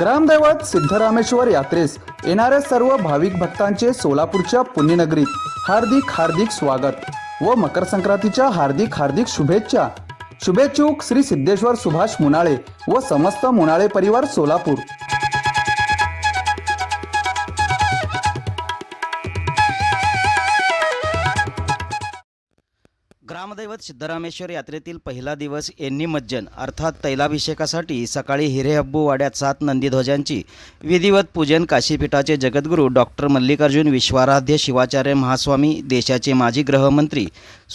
ग्रामदैवत सिद्धरामेश्वर यात्रेस येणाऱ्या सर्व भाविक भक्तांचे सोलापूरच्या पुण्यनगरीत हार्दिक हार्दिक स्वागत व मकर संक्रांतीच्या हार्दिक हार्दिक शुभेच्छा. शुभेच्छुक श्री सिद्धेश्वर सुभाष मुनाळे व समस्त मुनाळे परिवार सोलापूर. रामदैवत सिद्धरामेश्वर यात्रेतील पहिला दिवस यांनी मज्जन अर्थात तैलाभिषेकासाठी सकाळी हिरेहब्बू वाड्यात सात नंदीध्वजांची विधिवत पूजन काशीपीठाचे जगद्गुरू डॉक्टर मल्लिकार्जुन विश्वाराध्य शिवाचार्य महास्वामी देशाचे माजी गृहमंत्री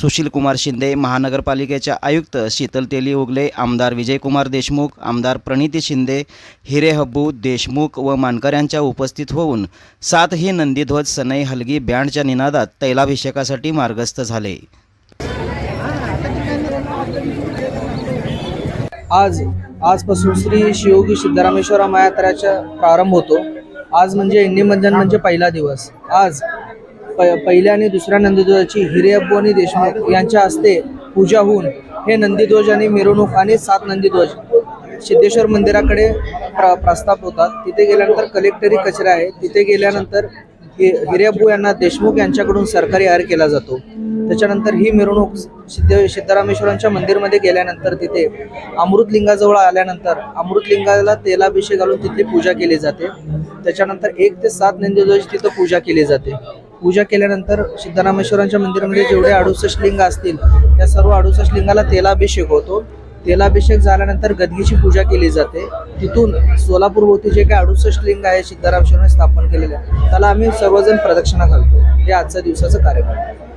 सुशीलकुमार शिंदे महानगरपालिकेच्या आयुक्त शीतल तेली उगले आमदार विजयकुमार देशमुख आमदार प्रणिती शिंदे हिरेहब्बू देशमुख व मानकऱ्यांच्या उपस्थित होऊन सातही नंदीध्वज सनई हलगी बँडच्या निनादात तैलाभिषेकासाठी मार्गस्थ झाले. आज आजपासून श्री शिवगी सिद्धरामेश्वर महायात्राचा प्रारंभ होतो. आज म्हणजे इंडी मंजन म्हणजे पहिला दिवस. आज प पहिल्या आणि दुसऱ्या नंदीध्वजाची हिरेअब्बू आणि देशमुख यांच्या हस्ते पूजा होऊन हे नंदीध्वज आणि मिरवणूक आणि सात नंदीध्वज सिद्धेश्वर मंदिराकडे प्र प्रस्ताव होतात. तिथे गेल्यानंतर कलेक्टरी कचरा आहे. तिथे गेल्यानंतर हिरेअब्बू यांना देशमुख यांच्याकडून सरकारी हार केला जातो. त्याच्यानंतर ही मिरवणूक सिद्ध सिद्धरामेश्वरांच्या मंदिरमध्ये गेल्यानंतर तिथे अमृतलिंगाजवळ आल्यानंतर अमृतलिंगाला तेलाभिषेक घालून तिथली पूजा केली जाते. त्याच्यानंतर एक ते सात नंदीध्वज तिथं पूजा केली जाते. पूजा केल्यानंतर सिद्धरामेश्वरांच्या मंदिरामध्ये जेवढे अडुसष्ट लिंग असतील त्या सर्व अडुसष्ट लिंगाला तेलाभिषेक होतो. तेलाभिषेक झाल्यानंतर गदगीची पूजा केली जाते. तिथून सोलापूरभोवती जे काही अडुसष्ट लिंग आहे सिद्धरामेश्वरांनी स्थापन केलेले आहे त्याला आम्ही सर्वजण प्रदक्षिणा घालतो. हे आजच्या दिवसाचं कार्यक्रम आहे.